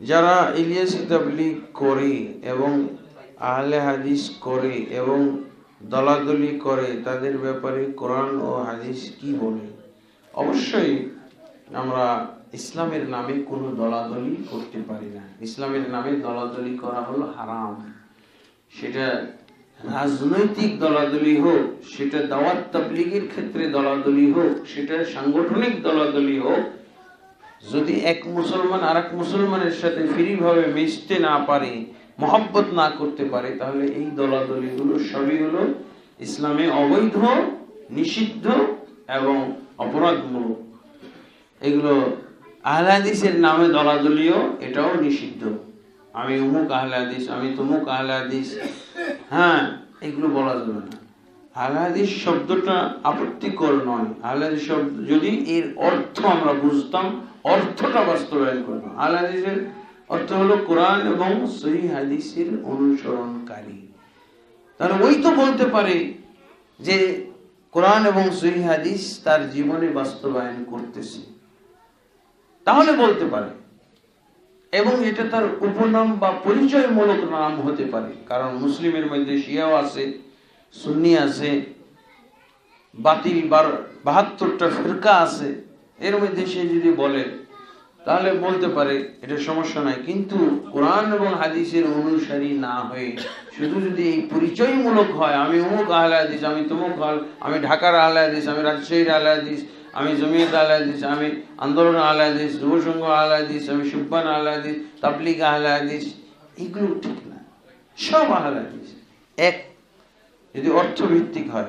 যারা ইলিয়াসি তাবলিগ করে এবং আহলে হাদিস করে এবং দলাদলি করে, তাদের ব্যাপারে কোরআন ও হাদিস কি বলে? অবশ্যই আমরা ইসলামের নামে কোনো দলাদলি করতে পারি না। ইসলামের নামে দলাদলি করা হলো হারাম। সেটা রাজনৈতিক দলাদলি হোক, সেটা দাওয়াত তাবলিগের ক্ষেত্রে দলাদলি হোক, সেটা সাংগঠনিক দলাদলি হোক যদি এক মুসলমান আর এক মুসলমানের সাথে ফ্রিভাবে মিশতে না পারে, মহব্বত না করতে পারে, তাহলে এই দলাদলিগুলো সবই হলো ইসলামে অবৈধ, নিষিদ্ধ এবং অপরাধমূলক। এগুলো আহলে হাদিসের নামে দলাদলিও, এটাও নিষিদ্ধ। আমি অমুক আহলে হাদিস, আমি তমুক আহলে হাদিস হ্যাঁ এগুলো বলা যাবে না। আহলে হাদিস শব্দটা আপত্তিকর নয়। আহলে হাদিস শব্দ, যদি এর অর্থ আমরা বুঝতাম, অর্থটা বাস্তবায়ন করব আহলে হাদিসের অর্থ হলো কোরআন এবং সহি হাদিসের অনুসরণকারী। তাহলে ওই তো বলতে পারে যে কোরআন এবং সহি হাদিস তার জীবনে বাস্তবায়ন করতেছে। তাহলে বলতে পারে। এবং এটা তার উপনাম বা পরিচয়মূলক নাম হতে পারে। কারণ মুসলিমের মধ্যে শিয়াও আছে সুন্নি আছে, বাতিল বার, বাহাত্তরটা ফিরকা আছে, এর মধ্যে সে যদি বলে, তাহলে বলতে পারে, এটা সমস্যা নাই কিন্তু কোরআন এবং হাদিসের অনুসারী না হয়ে শুধু যদি এই পরিচয়মূলক হয়, আমি অমুক আহলে হাদিস, আমি তমুক আহলে, আমি ঢাকার আহলে হাদিস, আমি রাজশাহীর আহলে হাদিস, আমি জমিয়ত আহলে হাদিস, আমি আন্দোলন আহলে হাদিস, যুবসংঘ আহলে হাদিস, আমি সুব্বান আহলে হাদিস, তাবলিগ আহলে হাদিস, এগুলো ঠিক না। সব আহলে হাদিস। এক যদি অর্থভিত্তিক হয়।